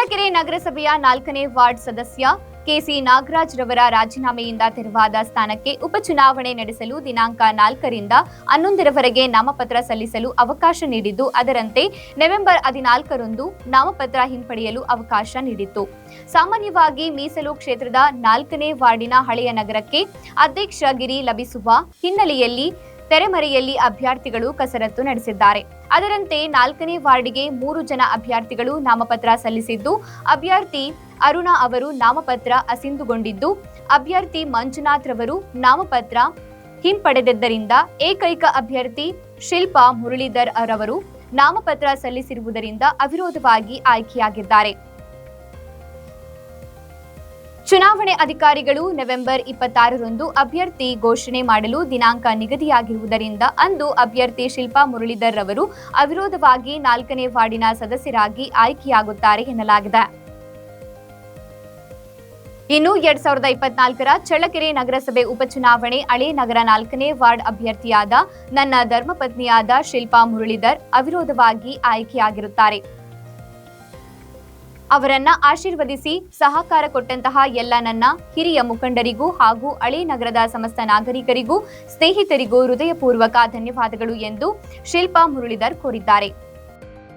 ಬಿಜೆಪಿಯ ನಾಲ್ಕನೇ ವಾರ್ಡ್ ಸದಸ್ಯ ಕೆಸಿ ನಾಗರಾಜ್ ರವರ ರಾಜೀನಾಮೆಯಿಂದ ತೆರವಾದ ಸ್ಥಾನಕ್ಕೆ ಉಪಚುನಾವಣೆ ನಡೆಸಲು ದಿನಾಂಕ ನಾಲ್ಕರಿಂದ ಹನ್ನೊಂದರವರೆಗೆ ನಾಮಪತ್ರ ಸಲ್ಲಿಸಲು ಅವಕಾಶ ನೀಡಿದ್ದು, ಅದರಂತೆ ನವೆಂಬರ್ ಹದಿನಾಲ್ಕರಂದು ನಾಮಪತ್ರ ಹಿಂಪಡೆಯಲು ಅವಕಾಶ ನೀಡಿತ್ತು. ಸಾಮಾನ್ಯವಾಗಿ ಮೀಸಲು ಕ್ಷೇತ್ರದ ನಾಲ್ಕನೇ ವಾರ್ಡಿನ ಹಳೆಯ ನಗರಕ್ಕೆ ಅಧ್ಯಕ್ಷ ಗಿರಿ ಲಭಿಸುವ ಹಿನ್ನೆಲೆಯಲ್ಲಿ ತೆರೆಮರೆಯಲ್ಲಿ ಅಭ್ಯರ್ಥಿಗಳು ಕಸರತ್ತು ನಡೆಸಿದ್ದಾರೆ. ಅದರಂತೆ ನಾಲ್ಕನೇ ವಾರ್ಡಿಗೆ ಮೂರು ಜನ ಅಭ್ಯರ್ಥಿಗಳು ನಾಮಪತ್ರ ಸಲ್ಲಿಸಿದ್ದು, ಅಭ್ಯರ್ಥಿ ಅರುಣಾ ಅವರು ನಾಮಪತ್ರ ಅಸಿಂದುಗೊಂಡಿದ್ದು ಅಭ್ಯರ್ಥಿ ಮಂಜುನಾಥ್ ರವರು ನಾಮಪತ್ರ ಹಿಂಪಡೆದಿದ್ದರಿಂದ ಏಕೈಕ ಅಭ್ಯರ್ಥಿ ಶಿಲ್ಪಾ ಮುರಳೀಧರ್ ರವರು ನಾಮಪತ್ರ ಸಲ್ಲಿಸಿರುವುದರಿಂದ ಅವಿರೋಧವಾಗಿ ಆಯ್ಕೆಯಾಗಿದ್ದಾರೆ. ಚುನಾವಣೆ ಅಧಿಕಾರಿಗಳು ನವೆಂಬರ್ ಇಪ್ಪತ್ತಾರರಂದು ಅಭ್ಯರ್ಥಿ ಘೋಷಣೆ ಮಾಡಲು ದಿನಾಂಕ ನಿಗದಿಯಾಗಿರುವುದರಿಂದ ಅಂದು ಅಭ್ಯರ್ಥಿ ಶಿಲ್ಪಾ ಮುರಳೀಧರ್ ರವರು ಅವಿರೋಧವಾಗಿ ನಾಲ್ಕನೇ ವಾರ್ಡಿನ ಸದಸ್ಯರಾಗಿ ಆಯ್ಕೆಯಾಗುತ್ತಾರೆ ಎನ್ನಲಾಗಿದೆ. ಇನ್ನು ಎರಡ್ ಸಾವಿರದ ಇಪ್ಪತ್ನಾಲ್ಕರ ಚಳ್ಳಕೆರೆ ನಗರಸಭೆ ಉಪಚುನಾವಣೆ ಹಳೆ ನಗರ ನಾಲ್ಕನೇ ವಾರ್ಡ್ ಅಭ್ಯರ್ಥಿಯಾದ ನನ್ನ ಧರ್ಮಪತ್ನಿಯಾದ ಶಿಲ್ಪಾ ಮುರಳೀಧರ್ ಅವಿರೋಧವಾಗಿ ಆಯ್ಕೆಯಾಗಿರುತ್ತಾರೆ. ಅವರನ್ನ ಆಶೀರ್ವದಿಸಿ ಸಹಕಾರ ಕೊಟ್ಟಂತಹ ಎಲ್ಲ ನನ್ನ ಹಿರಿಯ ಮುಖಂಡರಿಗೂ ಹಾಗೂ ಹಳೆ ನಗರದ ಸಮಸ್ತ ನಾಗರಿಕರಿಗೂ, ಸ್ನೇಹಿತರಿಗೂ ಹೃದಯಪೂರ್ವಕ ಧನ್ಯವಾದಗಳು ಎಂದು ಶಿಲ್ಪಾ ಮುರಳೀಧರ್ ಕೋರಿದ್ದಾರೆ.